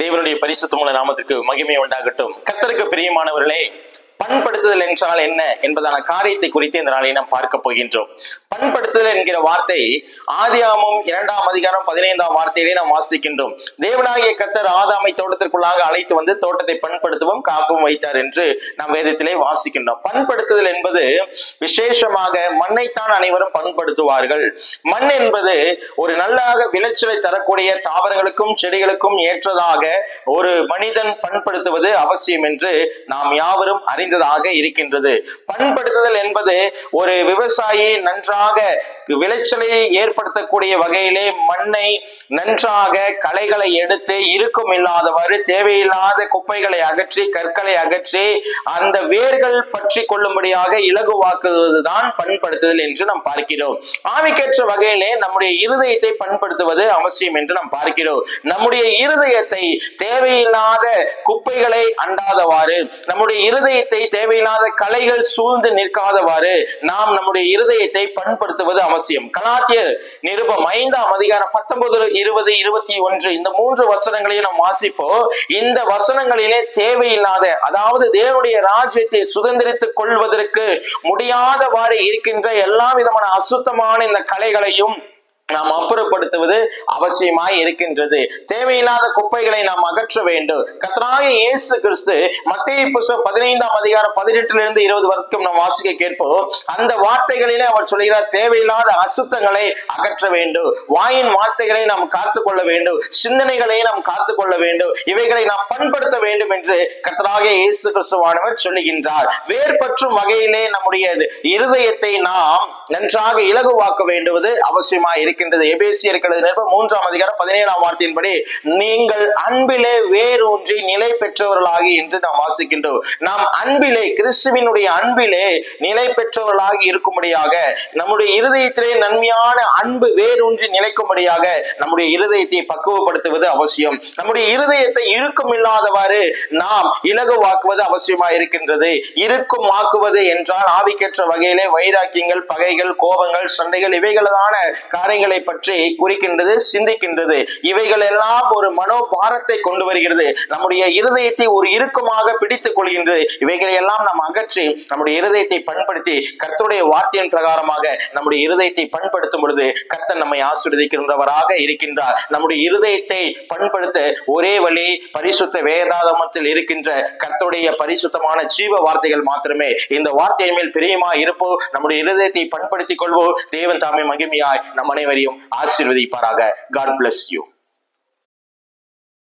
தேவனுடைய பரிசுத்தமுள்ள நாமத்திற்கு மகிமை உண்டாகட்டும். கத்தருக்கு பிரியமானவர்களே பண்படுத்துதல் என்றால் என்ன என்பதான காரியத்தை குறித்து இந்த நாளை நாம் பார்க்க போகின்றோம். பண்படுத்துதல் என்கிற வார்த்தை ஆதியாமம் இரண்டாம் அதிகாரம் பதினைந்தாம் வார்த்தையிலே நாம் வாசிக்கின்றோம். தேவனாகிய கத்தர் ஆதாமை தோட்டத்திற்குள்ளாக அழைத்து வந்து தோட்டத்தை பண்படுத்தவும் காக்கவும் வைத்தார் என்று நாம் வேதத்திலே வாசிக்கின்றோம். பண்படுத்துதல் என்பது விசேஷமாக மண்ணைத்தான் அனைவரும் பண்படுத்துவார்கள். மண் என்பது ஒரு நல்லாக விளைச்சலை தரக்கூடிய தாவரங்களுக்கும் செடிகளுக்கும் ஏற்றதாக ஒரு மனிதன் பண்படுத்துவது அவசியம் என்று நாம் யாவரும் அறிந்ததாக இருக்கின்றது. பண்படுத்துதல் என்பது ஒரு விவசாயி நன்றாக நிச்சயமாக விளைச்சலை ஏற்படுத்தக்கூடிய வகையிலே மண்ணை நன்றாக களைகளை எடுத்து இருக்கும் இல்லாதவாறு தேவையில்லாத குப்பைகளை அகற்றி கற்களை அகற்றி அந்த வேர்கள் பற்றி கொள்ளும்படியாக இலகுவாக்குவதுதான் பண்படுத்துதல் என்று நாம் பார்க்கிறோம். ஆவிக்கேற்ற வகையிலே நம்முடைய இருதயத்தை பண்படுத்துவது அவசியம் என்று நாம் பார்க்கிறோம். நம்முடைய இருதயத்தை தேவையில்லாத குப்பைகளை அண்டாதவாறு நம்முடைய இருதயத்தை தேவையில்லாத கலைகள் சூழ்ந்து நிற்காதவாறு நாம் நம்முடைய இருதயத்தை பண்படுத்துவது அவசியம். கலாத்தியர் நிருபம் ஐந்தாம் அதிகாரம் பத்தொன்பது இருபது இருபத்தி ஒன்று இந்த மூன்று வசனங்களையும் நாம் வாசிப்போம். இந்த வசனங்களிலே தேவையில்லாத அதாவது தேவனுடைய ராஜ்யத்தை சுதந்திரித்துக் கொள்வதற்கு முடியாதவாறு இருக்கின்ற எல்லா விதமான அசுத்தமான இந்த கலைகளையும் நாம் அப்புறப்படுத்துவது அவசியமாய் இருக்கின்றது. தேவையில்லாத குப்பைகளை நாம் அகற்ற வேண்டும். கத்தராய இயேசு கிறிஸ்து மத்திய புஸ்தகம் பதினைந்தாம் அதிகாரம் பதினெட்டுல இருந்து இருபது வரைக்கும் நாம் வாசிக்க கேட்போம். அந்த வார்த்தைகளிலே அவர் சொல்கிறார் தேவையில்லாத அசுத்தங்களை அகற்ற வேண்டும். வாயின் வார்த்தைகளை நாம் காத்து கொள்ள வேண்டும். சிந்தனைகளை நாம் காத்து கொள்ள வேண்டும். இவைகளை நாம் பண்படுத்த வேண்டும் என்று கத்தராக இயேசு கிறிஸ்துவானவர் சொல்லுகின்றார். வேர்பற்றும் வகையிலே நம்முடைய இருதயத்தை நாம் நன்றாக இலகுவாக்க வேண்டுவது அவசியமா இருக்கின்றது. எபேசியர் நிருபம் மூன்றாம் அதிகாரம் பதினேழாம் வார்த்தையின்படி நீங்கள் அன்பிலே வேரூன்றி நிலை பெற்றவர்களாகி என்று நாம் வாசிக்கின்றோம். நாம் அன்பிலே கிறிஸ்துவினுடைய அன்பிலே நிலை பெற்றவர்களாகி இருக்கும்படியாக நம்முடைய இருதயத்திலே நன்மையான அன்பு வேரூன்றி நிலைக்கும்படியாக நம்முடைய இருதயத்தை பக்குவப்படுத்துவது அவசியம். நம்முடைய இருதயத்தை இருக்கும் இல்லாதவாறு நாம் இலகுவாக்குவது அவசியமா இருக்கின்றது. இருக்கும் ஆக்குவது என்றால் ஆவிக்கேற்ற வகையிலே வைராக்கியங்கள் பகை பகைகள் கோபங்கள் சண்டைகள் இவைகளான காரியங்களை பற்றி குறிக்கின்றது சிந்திக்கின்றது. இவைகள் எல்லாம் ஒரு மனோபாரத்தை கொண்டு வருகிறது. நம்முடைய இருதயத்தை ஒரு இறுக்கமாக பிடித்துக் கொள்கின்றது. இவைகளை எல்லாம் நாம் அகற்றி நம்முடைய இருதயத்தை பண்படுத்தி கர்த்தருடைய வார்த்தையின் பிரகாரமாக நம்முடைய இருதயத்தை பண்படுத்தும் பொழுது கர்த்தர் நம்மை ஆசீர்வதிக்கின்றவராக இருக்கின்றார். நம்முடைய இருதயத்தை பண்படுத்த ஒரே வழி பரிசுத்த வேதாகமத்தில் இருக்கின்ற கர்த்தருடைய பரிசுத்தமான ஜீவ வார்த்தைகள் மாத்திரமே. இந்த வார்த்தையின் மேல் பிரியமா இருப்போ நம்முடைய இருதயத்தை பயன்படுத்திக் கொள்வோம். தேவன் தாமே மகிமையாய் நம் அனைவரையும் ஆசீர்வதிப்பாராக. God bless you